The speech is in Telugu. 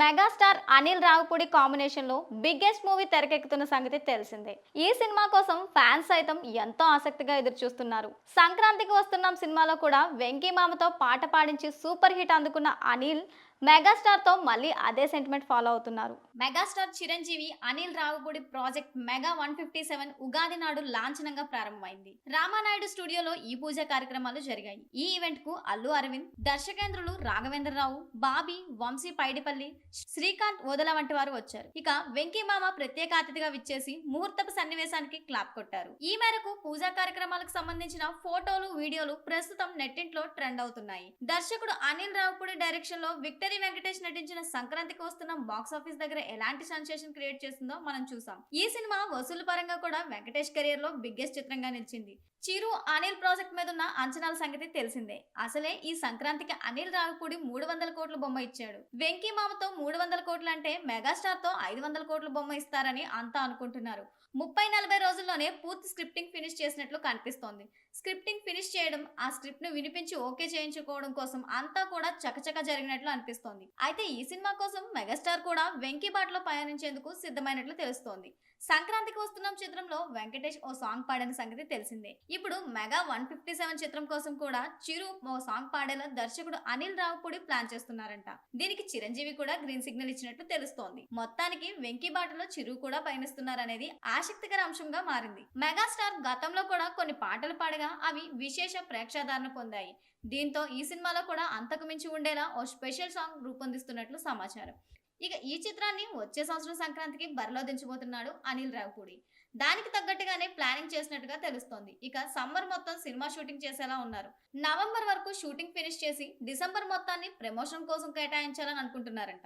మెగాస్టార్ అనిల్ రావుపూడి కాంబినేషన్లో బిగ్గెస్ట్ మూవీ తెరకెక్కుతున్న సంగతి తెలిసిందే. ఈ సినిమా కోసం ఫ్యాన్స్ సైతం ఎంతో ఆసక్తిగా ఎదురు చూస్తున్నారు సంక్రాంతికి వస్తున్నాం సినిమాలో కూడా వెంకీ మామతో పాట పాడించి సూపర్ హిట్ అందుకున్న అనిల్ మెగాస్టార్తో మళ్ళీ అదే సెంటిమెంట్ ఫాలో అవుతున్నారు. Megastar Chiranjeevi Anil Ravipudi project mega one fifty seven Ugadi నాడు లాంఛనంగా ప్రారంభమైంది. రామానాయుడు స్టూడియోలో ఈ పూజ కార్యక్రమాలు జరిగాయి. ఈ ఈవెంట్కు అల్లు అరవింద్ దర్శకేంద్రులు రాఘవేంద్రరావు బాబీ వంశీ పైడిపల్లి శ్రీకాంత్ ఓదల వంటి వారు వచ్చారు. ఇక వెంకీ మామ ప్రత్యేక అతిథిగా విచ్చేసి ముహూర్తపు సన్నివేశానికి క్లాప్ కొట్టారు. ఈ మేరకు పూజా కార్యక్రమాలకు సంబంధించిన ఫోటోలు వీడియోలు ప్రస్తుతం నెట్టింట్లో ట్రెండ్ అవుతున్నాయి. దర్శకుడు అనిల్ రావుపూడి డైరెక్షన్లో విక్టర్ వెంకటేష్ నటించిన సంక్రాంతికి వస్తున్న బాక్స్ ఆఫీస్ దగ్గర ఎలాంటి సెన్సేషన్ క్రియేట్ చేసిందో మనం చూసాం. ఈ సినిమా వసూలు పరంగా కూడా వెంకటేష్ కెరీర్లో బిగ్గెస్ట్ చిత్రంగా నిలిచింది. చిరు అనిల్ ప్రాజెక్ట్ మీద ఉన్న అంచనాల సంగతి తెలిసిందే. అసలే ఈ సంక్రాంతికి అనిల్ రావిపూడి మూడు వందల కోట్ల బొమ్మ ఇచ్చాడు. వెంకీ మామతో మూడు వందల కోట్లు అంటే మెగాస్టార్తో ఐదు వందల కోట్ల బొమ్మ ఇస్తారని అంతా అనుకుంటున్నారు. ముప్పై నలభై రోజుల్లోనే పూర్తి స్క్రిప్టింగ్ ఫినిష్ చేసినట్లు కనిపిస్తోంది. స్క్రిప్టింగ్ ఫినిష్ చేయడం ఆ స్క్రిప్ట్ను వినిపించి ఓకే చేయించుకోవడం కోసం అంతా కూడా చకచక జరిగినట్లు అనిపిస్తుంది. అయితే ఈ సినిమా కోసం మెగాస్టార్ కూడా వెంకీ బాటలో పయనించేందుకు సిద్ధమైనట్లు తెలుస్తోంది. సంక్రాంతికి వస్తున్నాం చిత్రంలో వెంకటేష్ ఓ సాంగ్ పాడిన సంగతి తెలిసిందే. ఇప్పుడు మెగా వన్ ఫిఫ్టీ సెవెన్ చిత్రం కోసం కూడా చిరు ఓ సాంగ్ పాడేలా దర్శకుడు అనిల్ రావుపూడి ప్లాన్ చేస్తున్నారంట. దీనికి చిరంజీవి కూడా గ్రీన్ సిగ్నల్ ఇచ్చినట్లు తెలుస్తోంది. మొత్తానికి వెంకీ బాటలో చిరు కూడా పయనిస్తున్నారనేది ఆసక్తికర అంశంగా మారింది. మెగాస్టార్ గతంలో కూడా కొన్ని పాటలు పాడగా అవి విశేష ప్రేక్షాదరణ పొందాయి. దీంతో ఈ సినిమాలో కూడా అంతకు మించి ఉండేలా ఓ స్పెషల్ సాంగ్ రూపొందిస్తున్నట్లు సమాచారం. ఇక ఈ చిత్రాన్ని వచ్చే సంవత్సరం సంక్రాంతికి బరిలో దించబోతున్నాడు అనిల్ రావుపూడి. దానికి తగ్గట్టుగానే ప్లానింగ్ చేసినట్టుగా తెలుస్తోంది. ఇక సమ్మర్ మొత్తం సినిమా షూటింగ్ చేసేలా ఉన్నారు. నవంబర్ వరకు షూటింగ్ ఫినిష్ చేసి డిసెంబర్ మొత్తాన్ని ప్రమోషన్ కోసం కేటాయించాలని అనుకుంటున్నారంట.